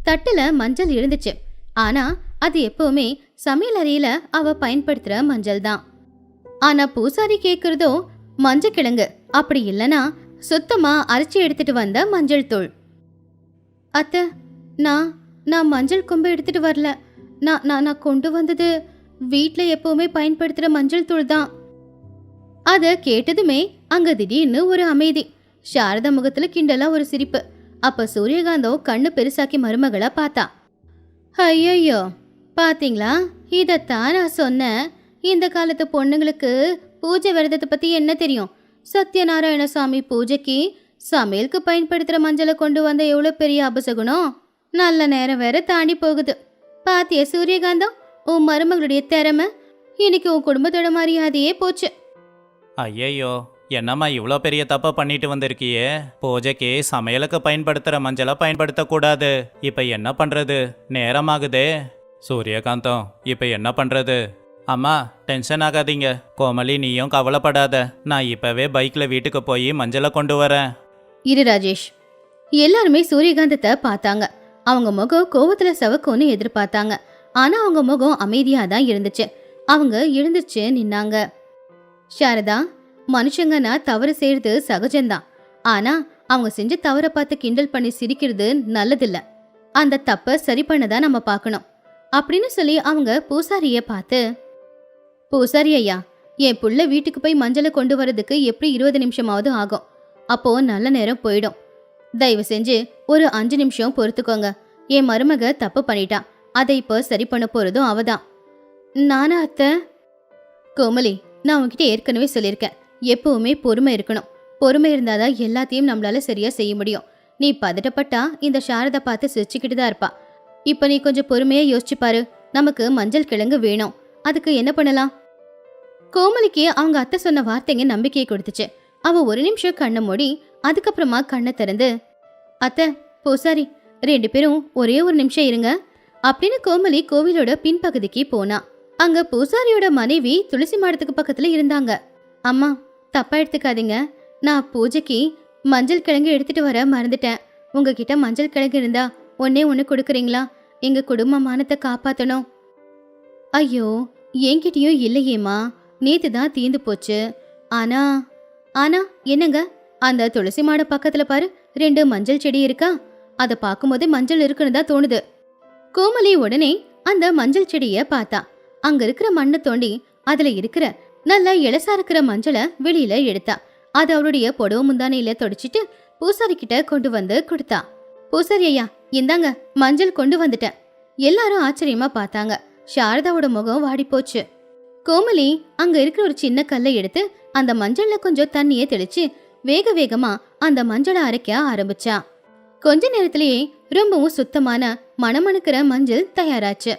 தட்டுல மஞ்சள் இருந்துச்சு ஆனா அது எப்பவுமே சமையல் அறையில அவ பயன்படுத்துற மஞ்சள் தான். ஆனா பூசாரி கேக்குறதோ மஞ்சள் கிழங்கு. அப்படி இல்லனா சுத்தமா அரைச்சி எடுத்துட்டு வந்த மஞ்சள் தூள். அத்தை நான் நான் மஞ்சள் கொம்பு எடுத்துட்டு வரல. நான் நான் நான் கொண்டு வந்தது வீட்டில் எப்போவுமே பயன்படுத்துகிற மஞ்சள் தூள் தான். அதை கேட்டதுமே அங்கே திடீர்னு ஒரு அமைதி. சாரதா முகத்தில் கிண்டலாக ஒரு சிரிப்பு. அப்போ சூரியகாந்தம் கண்ணு பெருசாக்கி மருமகளாக பார்த்தா. ஐயோ பார்த்தீங்களா இதைத்தான் நான் சொன்னேன் இந்த காலத்து பொண்ணுங்களுக்கு பூஜை விரதத்தை பற்றி என்ன தெரியும்? சத்யநாராயண சுவாமி பூஜைக்கு சமையலுக்கு பயன்படுத்துகிற மஞ்சளை கொண்டு வந்த எவ்வளோ பெரிய அபசகுணம்? நல்ல நேரம் வேற தாண்டி போகுது. பாத்திய சூரியகாந்தம்? உன் மருமகளுடைய திறமை? இன்னைக்கு உன் குடும்பத்தோட மரியாதையே போச்சு. ஐயையோ என்னம்மா இவ்வளோ பெரிய தப்பை பண்ணிட்டு வந்திருக்கியே? பூஜைக்கு சமையலுக்கு பயன்படுத்துகிற மஞ்சளை பயன்படுத்தக்கூடாது. இப்போ என்ன பண்ணுறது நேரமாகுதே. சூரியகாந்தம் இப்போ என்ன பண்ணுறது அம்மா டென்ஷன் ஆகாதீங்க. கோமலி நீயும் கவலைப்படாத. நான் இப்போவே பைக்கில் வீட்டுக்கு போய் மஞ்சளை கொண்டு வரேன். இரு ராஜேஷ். எல்லாருமே சூரியகாந்தத்தை பார்த்தாங்க. அவங்க முகம் கோவத்துல செவக்கும்னு எதிர்பார்த்தாங்க. ஆனா அவங்க முகம் அமைதியா தான் இருந்துச்சு. அவங்க எழுந்துச்சு நின்னாங்க. சாரதா மனுஷங்கன்னா தவறு செய்யறது சகஜம்தான். ஆனா அவங்க செஞ்ச தவறை பார்த்து கிண்டல் பண்ணி சிரிக்கிறது நல்லதில்ல. அந்த தப்பை சரி பண்ணதான் நம்ம பார்க்கணும். அப்படின்னு சொல்லி அவங்க பூசாரிய பார்த்து பூசாரி ஐயா என் புள்ள வீட்டுக்கு போய் மஞ்சளை கொண்டு வரதுக்கு எப்படி இருபது நிமிஷமாவது ஆகும்? அப்போ நல்ல நேரம் போயிடும். தயவு செஞ்சு ஒரு அஞ்சு நிமிஷம் பொறுத்துக்கோங்க. என் மருமக தப்பு பண்ணிட்டான் அதை இப்போ சரி பண்ண போறதும் அவதான் நானா அத்தை? கோமலி நான் உங்ககிட்ட ஏற்கனவே சொல்லியிருக்கேன். எப்பவுமே பொறுமை இருக்கணும். பொறுமை இருந்தாதான் எல்லாத்தையும் நம்மளால சரியா செய்ய முடியும். நீ பதட்டப்பட்டா இந்த சாரதை பார்த்து சிரிச்சுக்கிட்டு தான் இருப்பா. இப்போ நீ கொஞ்சம் பொறுமையா யோசிச்சு பாரு. நமக்கு மஞ்சள் கிழங்கு வேணும். அதுக்கு என்ன பண்ணலாம்? கோமலிக்கு அவங்க அத்தை சொன்ன வார்த்தைங்க நம்பிக்கையை கொடுத்துச்சு. அவ ஒரு நிமிஷம் கண்ணை மூடி அதுக்கப்புறமா கண்ணை திறந்து அத்தை பூசாரி ரெண்டு பேரும் ஒரே ஒரு நிமிஷம் இருங்க அப்படின்னு கோமலி கோவிலோட பின்பகுதிக்கு போனா. அங்க பூசாரியோட மனைவி துளசி மாடத்துக்கு பக்கத்துல இருந்தாங்க. அம்மா தப்பா எடுத்துக்காதீங்க. நான் பூஜைக்கு மஞ்சள் கிழங்கு எடுத்துட்டு வர மறந்துட்டேன். உங்ககிட்ட மஞ்சள் கிழங்கு இருந்தா ஒன்னே ஒன்று கொடுக்குறீங்களா? எங்க குடும்ப மானத்தை காப்பாத்தணும். ஐயோ என்கிட்டயும் இல்லையேம்மா. நேத்து தான் தீந்து போச்சு. ஆனா ஆனா என்னங்க? அந்த துளசி மாட பக்கத்துல பாரு ரெண்டு மஞ்சள் செடி இருக்கா? அதை பார்க்கும்போது மஞ்சள் இருக்குன்னு தான் தோணுது. கோமலி உடனே அந்த மஞ்சள் செடிய பார்த்தா. அங்க இருக்கிற மண்ணை தோண்டி அதுல இருக்கிற நல்ல இளசா இருக்கிற மஞ்சளை வெளியில எடுத்தா. அது அவருடைய புடவை முந்தானையில தொடச்சிட்டு பூசாரி கிட்ட கொண்டு வந்து கொடுத்தா. பூசாரி ஐயா இந்தாங்க மஞ்சள் கொண்டு வந்துட்டேன். எல்லாரும் ஆச்சரியமா பார்த்தாங்க. சாரதாவோட முகம் வாடி போச்சு கோமலி அங்க இருக்கிற ஒரு சின்ன கல்லை எடுத்து அந்த மஞ்சள்ல கொஞ்சம் தண்ணியை தெளிச்சு வேக வேகமா அந்த மஞ்சளை அரைக்க ஆரம்பிச்சா. கொஞ்ச நேரத்திலேயே ரொம்பவும் சுத்தமான மணமணுக்கிற மஞ்சள் தயாராச்சு.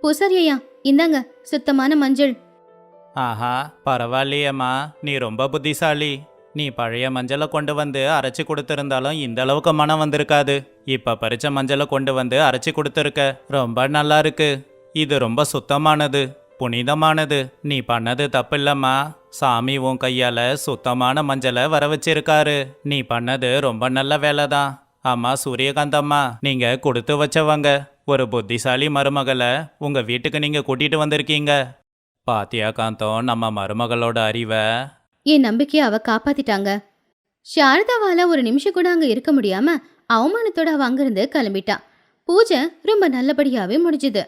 பூசாரி ஐயா இந்தாங்க சுத்தமான மஞ்சள். ஆஹா பரவாயில்லையேம்மா. நீ ரொம்ப புத்திசாலி. நீ பழைய மஞ்சளை கொண்டு வந்து அரைச்சி கொடுத்துருந்தாலும் இந்த அளவுக்கு மனம் வந்திருக்காது. இப்ப பறிச்ச மஞ்சளை கொண்டு வந்து அரைச்சி கொடுத்துருக்க ரொம்ப நல்லா இருக்கு. இது ரொம்ப சுத்தமானது. புனிதமானது. நீ பண்ணது தப்பில்லம்மா. சாமி உன் கையால சுத்தமான மஞ்சளை வர வச்சிருக்காரு. நீ பண்ணது ரொம்ப நல்ல வேலை தான் ஆமாம் சூரியகாந்தம்மா நீங்க கொடுத்து வச்சவங்க. ஒரு புத்திசாலி மருமகளை உங்க வீட்டுக்கு நீங்க கூட்டிட்டு வந்திருக்கீங்க. பாத்தியா காந்தம் நம்ம மருமகளோட அறிவை? என் நம்பிக்கையை அவ காப்பாத்திட்டாங்க. சாரதாவால ஒரு நிமிஷம் கூட அங்க இருக்க முடியாம அவமானத்தோட அவ அங்கிருந்து கிளம்பிட்டா. பூஜை ரொம்ப நல்லபடியாவே முடிஞ்சுது.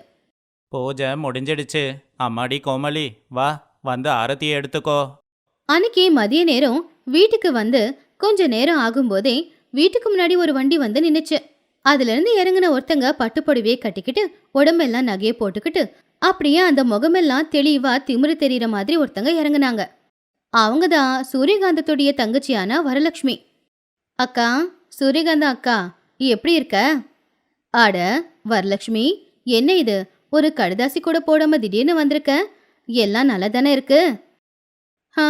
பூஜை முடிஞ்சிடுச்சு. அம்மாடி கோமலி வா வந்து ஆரத்தியை எடுத்துக்கோ. அன்னைக்கு மதிய நேரம். வீட்டுக்கு வந்து கொஞ்ச நேரம் ஆகும்போதே வீட்டுக்கு முன்னாடி ஒரு வண்டி வந்து நின்னுச்சு. அதுலேருந்து இறங்கின ஒருத்தங்க பட்டுப்புடவையை கட்டிக்கிட்டு உடம்பெல்லாம் நகையை போட்டுக்கிட்டு அப்படியே அந்த முகமெல்லாம் தெளிவா திமிரு தெரியற மாதிரி ஒருத்தங்க இறங்குனாங்க. அவங்க தான் சூரியகாந்தத்துடைய தங்கச்சியான வரலட்சுமி. அக்கா சூரியகாந்தா அக்கா எப்படி இருக்க? அட வரலட்சுமி என்ன இது? ஒரு கடுதாசி கூட போடாம திடீர்னு வந்திருக்க? எல்லாம் நல்லா தானே இருக்கு? ஆ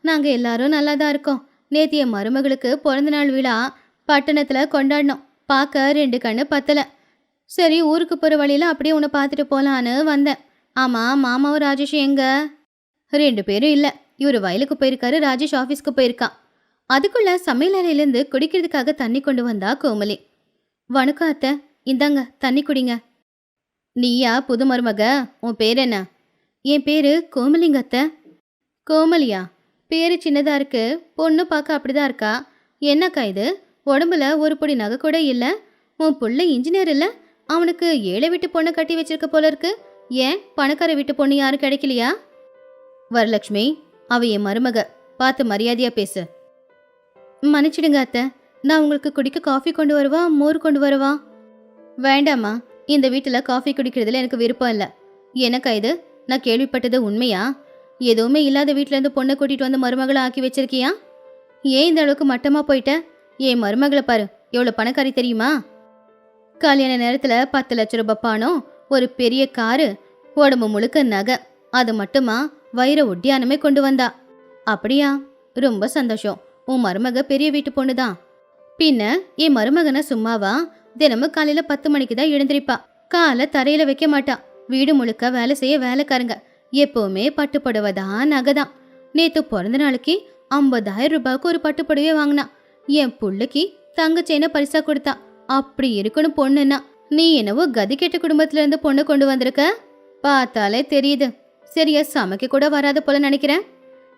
நாங்கள் எல்லாரும் நல்லா தான் இருக்கோம். நேத்திய மருமகளுக்கு பிறந்தநாள் விழா பட்டணத்தில் கொண்டாடினோம். பார்க்க ரெண்டு கண்ணு பத்தலை. சரி ஊருக்கு போகிற வழியில் அப்படியே உன்னை பார்த்துட்டு போகலான்னு வந்தேன். ஆமாம் மாமாவும் ராஜேஷ் எங்க? ரெண்டு பேரும் இல்லை. இவர் வயலுக்கு போயிருக்காரு ராஜேஷ் ஆஃபீஸ்க்கு போயிருக்கான். அதுக்குள்ள சமையல் அறையிலேருந்து குடிக்கிறதுக்காக தண்ணி கொண்டு வந்தா கோமலி. வணக்கம் அத்தை. இந்தாங்க தண்ணி குடிங்க. நீயா புது மருமக? உன் பேர் என்ன? என் பேரு கோமலிங்க அத்தை. கோமலியா? பேரு சின்னதா இருக்கு. பொண்ணு பார்க்க அப்படிதான் இருக்கா? என்னக்கா இது? உடம்புல ஒரு பொடி நகை கூட இல்லை. உன் புள்ள இன்ஜினியர் இல்லை. அவனுக்கு ஏழை வீட்டு பொண்ணை கட்டி வச்சிருக்க போல இருக்கு. ஏன் பணக்கார வீட்டு பொண்ணு யாரும் கிடைக்கலையா? வரலட்சுமி அவ என் மருமக. பார்த்து மரியாதையா பேசு. மன்னிச்சிடுங்க அத்தை. நான் உங்களுக்கு குடிக்க காஃபி கொண்டு வருவா மோர் கொண்டு வருவா? வேண்டாம்மா. இந்த வீட்டில் காஃபி குடிக்கிறதுல எனக்கு விருப்பம் இல்லை. எனக்கா இது? நான் கேள்விப்பட்டது உண்மையா? எதுவுமே இல்லாத வீட்டிலேருந்து பொண்ணை கூட்டிட்டு வந்து மருமகளை ஆக்கி வச்சிருக்கியா? ஏன் இந்த அளவுக்கு மட்டமா போயிட்ட? என் மருமகளை பாரு எவ்வளோ பணக்காரி தெரியுமா? கல்யாண நேரத்தில் பத்து லட்ச ரூபாய் பணம் ஒரு பெரிய காரு உடம்பு முழுக்க நகை அது மட்டுமா வைர ஒட்டியானமே கொண்டு வந்தா. அப்படியா? ரொம்ப சந்தோஷம். உன் மருமக பெரிய வீட்டு பொண்ணு தான் பின்ன என் மருமகனை சும்மாவா? தினமும் காலையில பத்து மணிக்கு தான் எழுந்திருப்பா. காலை தரையில வைக்க மாட்டா. வீடு முழுக்க வேலை செய்ய வேலைக்காரங்க. எப்பவுமே பட்டு புடவை தான் நகை தான். நேத்து பிறந்த நாளைக்கு ஐம்பதாயிரம் ரூபாய்க்கு ஒரு பட்டு வாங்கினா. என் புள்ளைக்கு தங்க பரிசா கொடுத்தா. அப்படி இருக்கணும் பொண்ணுன்னா. நீ என்னவோ கதி கெட்ட குடும்பத்துல இருந்து பொண்ணு கொண்டு வந்திருக்க? பார்த்தாலே தெரியுது. சரியா சமைக்க கூட வராத போல நினைக்கிறேன்.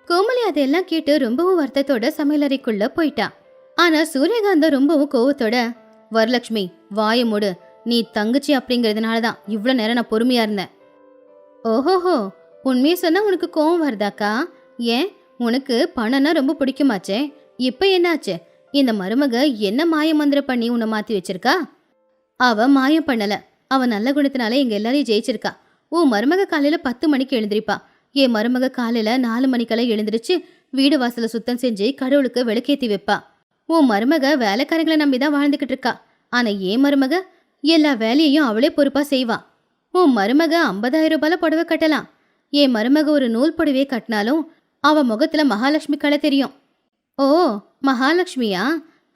கோமலி அதெல்லாம் கேட்டு ரொம்பவும் வருத்தத்தோட சமையலறைக்குள்ள போயிட்டா. ஆனா சூரியகாந்தம் ரொம்பவும் கோவத்தோட வரலட்சுமி வாய மூடு. நீ தங்கச்சி அப்படிங்கிறதுனால தான் இவ்வளோ நேரம் நான் பொறுமையாக இருந்தேன். ஓஹோஹோ உண்மையை சொன்னால் உனக்கு கோவம் வருதாக்கா ஏன்? உனக்கு பணம்னா ரொம்ப பிடிக்குமாச்சே? இப்போ என்னாச்சு? இந்த மருமக என்ன மாய மந்திரம் பண்ணி உன்னை மாற்றி வச்சிருக்கா? அவ மாயம் பண்ணல. அவ நல்ல குணத்தினால எங்கள் எல்லாரையும் ஜெயிச்சிருக்கா. உன் மருமக காலையில் பத்து மணிக்கு எழுந்திருப்பா. என் மருமக காலையில் நாலு மணிக்கெல்லாம் எழுந்திருச்சு வீடு வாசலை சுத்தம் செஞ்சு கடவுளுக்கு விளக்கேத்தி வைப்பா. உன் மருமக வேலைக்காரங்களை நம்பி தான் வாழ்ந்துகிட்டு இருக்கா. ஆனா ஏன் மருமக? எல்லா வேலையையும் அவளே பொறுப்பா செய்வா. உன் மருமக ஐம்பதாயிரம் ரூபாயில புடவை கட்டலாம். என் மருமக ஒரு நூல் புடவையே கட்டினாலும் அவள் முகத்துல மகாலட்சுமி கலை தெரியும். ஓ மகாலட்சுமியா?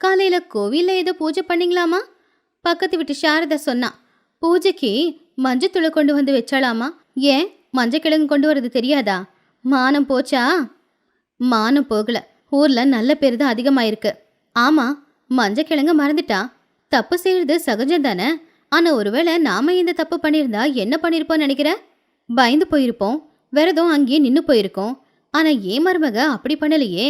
காலையில கோவில்ல ஏதோ பூஜை பண்ணிங்களாமா? பக்கத்து வீட்டு சாரதா சொன்னா பூஜைக்கு மஞ்சத்தூளை கொண்டு வந்து வச்சாலாமா ஏன் மஞ்சக்கிழங்கு கொண்டு வரது தெரியாதா? மானம் போச்சா? மானம் போகல. ஊர்ல நல்ல பேர் தான் அதிகமாயிருக்கு. ஆமா மஞ்சக்கிழங்கு மறந்துட்டா. தப்பு செய்யறது சகஜம் தானே? ஆனா ஒருவேளை நாம இந்த தப்பு பண்ணியிருந்தா என்ன பண்ணிருப்போம்னு நினைக்கிற? பயந்து போயிருப்போம். விரதம் அங்கேயே நின்னு போயிருக்கோம். ஆனா ஏன் மருமக அப்படி பண்ணலையே?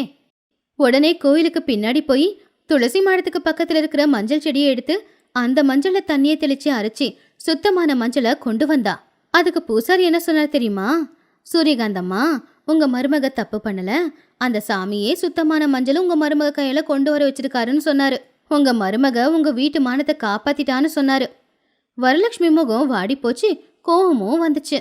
உடனே கோயிலுக்கு பின்னாடி போய் துளசி மாடத்துக்கு பக்கத்துல இருக்கிற மஞ்சள் செடியை எடுத்து அந்த மஞ்சள தண்ணியை தெளிச்சு அரைச்சி சுத்தமான மஞ்சளை கொண்டு வந்தா. அதுக்கு பூசாரி என்ன சொன்னார் தெரியுமா? சூரியகாந்தம்மா உங்க மருமக தப்பு பண்ணல. அந்த சாமியே சுத்தமான மஞ்சள் உங்க மருமக கையில கொண்டு வர வச்சிருக்காருன்னு சொன்னாரு. உங்க மருமக உங்க வீட்டு மானத்தை காப்பாத்திட்டான்னு சொன்னாரு. வரலட்சுமி முகம் வாடி போச்சு கோபமும் வந்துச்சு.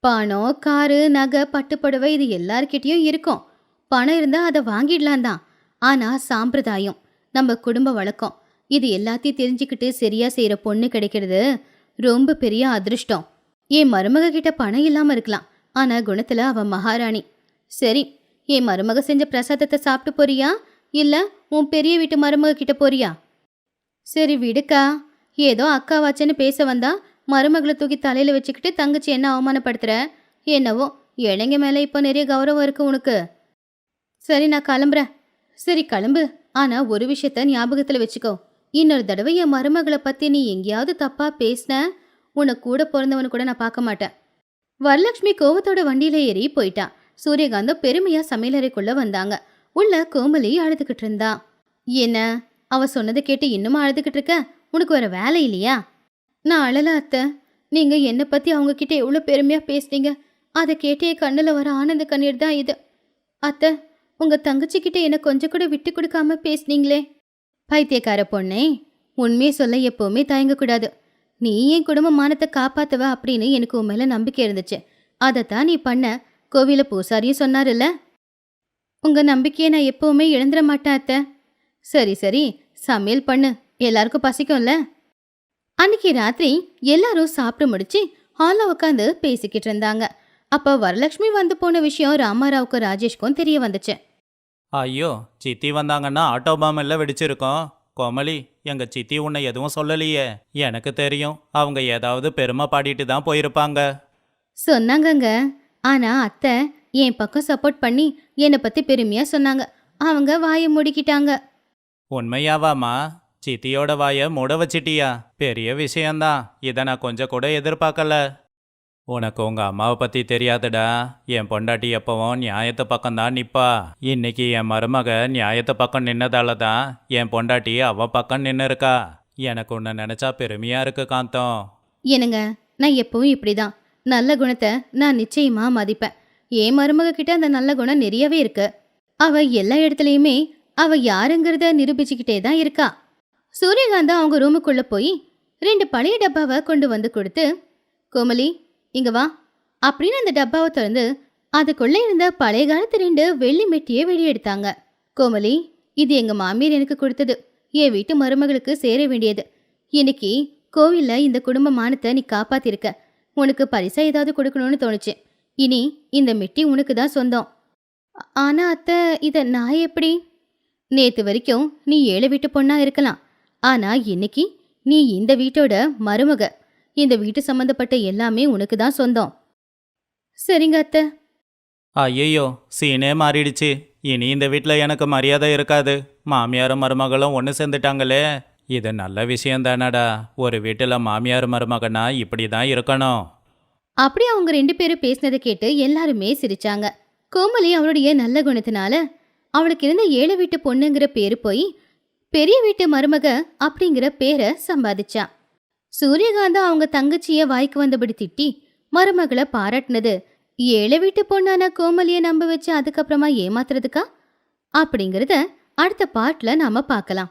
பணம் காரு நகை பட்டுப்புடவை இது எல்லார்கிட்டயும் இருக்கும். பணம் இருந்தா அதை வாங்கிடலாம் தான். ஆனா சாம்பிரதாயம் நம்ம குடும்ப வழக்கம். இது எல்லாத்தையும் தெரிஞ்சுக்கிட்டு சரியா செய்யற பொண்ணு கிடைக்கிறது ரொம்ப பெரிய அதிர்ஷ்டம். என் மருமக கிட்ட பணம் இல்லாம இருக்கலாம். ஆனா குணத்துல அவன் மகாராணி. சரி என் மருமக செஞ்ச பிரசாதத்தை சாப்பிட்டு போறியா? இல்லை உன் பெரிய வீட்டு மருமக கிட்ட போறியா? சரி விடுக்கா. ஏதோ அக்கா வாச்சன்னு பேச வந்தா மருமகளை தூக்கி தலையில் வச்சுக்கிட்டு தங்கச்சி என்ன அவமானப்படுத்துகிற என்னவோ இளைஞ மேலே இப்போ நிறைய கௌரவம் இருக்கு உனக்கு. சரி நான் கிளம்புறேன். சரி கிளம்பு. ஆனால் ஒரு விஷயத்த ஞாபகத்தில் வச்சுக்கோ. இன்னொரு தடவை என் மருமகளை பற்றி நீ எங்கேயாவது தப்பாக பேசின உன்னை கூட பிறந்தவனு கூட நான் பார்க்க மாட்டேன். வரலட்சுமி கோவத்தோட வண்டியில ஏறி போயிட்டான் சூரியகாந்தம் பெருமையா சமையலறைக்குள்ள வந்தாங்க. உள்ள கோமலி அழுதுகிட்டு இருந்தா. என்ன? அவ சொன்னதை கேட்டு இன்னுமா அழுதுகிட்டு இருக்க? உனக்கு வேற வேலை இல்லையா? நான் அழல அத்தை. நீங்க என்னை பத்தி அவங்க கிட்ட எவ்வளவு பெருமையா பேசுனீங்க? அதை கேட்டே கண்ணுல வர ஆனந்த கண்ணீர் தான் இது. அத்தை உங்க தங்கச்சி கிட்ட என்ன கொஞ்சம் கூட விட்டு கொடுக்காம பேசுனீங்களே. பைத்தியக்கார பொண்ணே உண்மையை சொல்ல எப்பவுமே தயங்கக்கூடாது. நீ என் குடும்ப மானத்தை காப்பாத்துவ அப்படின்னு எனக்கு உன் மேல நம்பிக்கை இருந்துச்சு. அதைத்தான் நீ பண்ண. கோவில பூசாரியும் சொன்னாருல்ல? உங்க நம்பிக்கையை நான் எப்பவுமே இழந்துட மாட்டேன் அத்தை. சரி சரி. சமையல் பண்ணு. எல்லாருக்கும் பசிக்கும்ல? அன்னைக்கு ராத்திரி எல்லாரும் சாப்பிட்டு முடிச்சு ஹாலில் உட்காந்து பேசிக்கிட்டு இருந்தாங்க. அப்போ வரலட்சுமி வந்து போன விஷயம் ராமாராவுக்கும் ராஜேஷ்க்கும் தெரிய வந்துச்சு. ஐயோ சித்தி வந்தாங்கன்னா ஆட்டோ பாம்பில் வெடிச்சிருக்கோம். கோமலி எங்க சித்தி உன்னை எதுவும் சொல்லலையே. எனக்கு தெரியும் அவங்க ஏதாவது பெருமை பாடிட்டு தான் போயிருப்பாங்க. சொன்னாங்கங்க. ஆனா அத்தை என் பக்கம் சப்போர்ட் பண்ணி என்னை பத்தி பெருமையா சொன்னாங்க. அவங்க வாயை மூடிக்கிட்டாங்க. உண்மையாவாமா சித்தியோட வாயை மூட வச்சிட்டியா? பெரிய விஷயம்தான் இதை நான் கொஞ்சம் கூட எதிர்பார்க்கல. உனக்கு உங்க அம்மாவை பத்தி தெரியாதுடா. என் பொண்டாட்டி எப்பவும் நியாயத்து பக்கம்தான் நிப்பா. இன்னைக்கு என் மருமக நியாயத்து பக்கம் நின்னதால தான் என் பொண்டாட்டி அவ பக்கம் நின்னு இருக்கா எனக்கு உன்னை நினைச்சா பெருமையா இருக்கு காந்தம். என்னங்க? நான் எப்பவும் இப்படிதான். நல்ல குணத்தை நான் நிச்சயமா மதிப்பேன். என் மருமக கிட்ட அந்த நல்ல குணம் நிறையவே இருக்கு. அவ எல்லா இடத்துலயுமே அவ யாருங்கிறத நிரூபிச்சுக்கிட்டே தான் இருக்கா. சூரியகாந்தா அவங்க ரூமுக்குள்ள போய் ரெண்டு பழைய டப்பாவை கொண்டு வந்து கொடுத்து கோமலி இங்க வா. அப்படின்னு அந்த டப்பாவை திறந்து அதுக்குள்ள இருந்த பழைய காலத்து ரெண்டு வெள்ளி மெட்டியை வெளியெடுத்தாங்க. கோமலி இது எங்க மாமியார் எனக்கு கொடுத்தது. என் வீட்டு மருமகளுக்கு சேர வேண்டியது. இன்னைக்கு கோவில்ல இந்த குடும்ப மானத்தை நீ காப்பாத்திருக்க. உனக்கு பரிசா ஏதாவது கொடுக்கணும்னு தோணுச்சு. இனி இந்த மெட்டி உனக்கு தான் சொந்தம். ஆனா அத்தை இதை நான் எப்படி? நேத்து வரைக்கும் நீ ஏழை வீட்டு பொண்ணா இருக்கலாம். ஆனா இன்னைக்கு நீ இந்த வீட்டோட மருமக. இந்த வீட்டு சம்பந்தப்பட்ட எல்லாமே உனக்கு தான் சொந்தம். சரிங்க அத்தை. ஐயையோ சீனே மாறிடுச்சு. இனி இந்த வீட்டில் எனக்கு மரியாதை இருக்காது. மாமியாரும் மருமகளும் ஒன்று சேர்ந்துட்டாங்களே. இது நல்ல விஷயம்தானடா. ஒரு வீட்டில் மாமியார் மருமகனா இப்படி தான் இருக்கணும். அப்படி அவங்க ரெண்டு பேரும் பேசினதை கேட்டு எல்லாருமே சிரிச்சாங்க. கோமலி அவளுடைய நல்ல குணத்தினால அவளுக்கு இருந்த ஏழை வீட்டு பொண்ணுங்கிற பேரு போய் பெரிய வீட்டு மருமக அப்படிங்கிற பேரை சம்பாதிச்சா. சூரியகாந்தா அவங்க தங்கச்சிய வாய்க்கு வந்தபடி திட்டி மருமகளை பாராட்டினது ஏழை வீட்டு பொண்ணான கோமலியை நம்ப வச்சு அதுக்கப்புறமா ஏமாத்துறதுக்கா? அப்படிங்கிறத அடுத்த பாட்டில் நாம பார்க்கலாம்.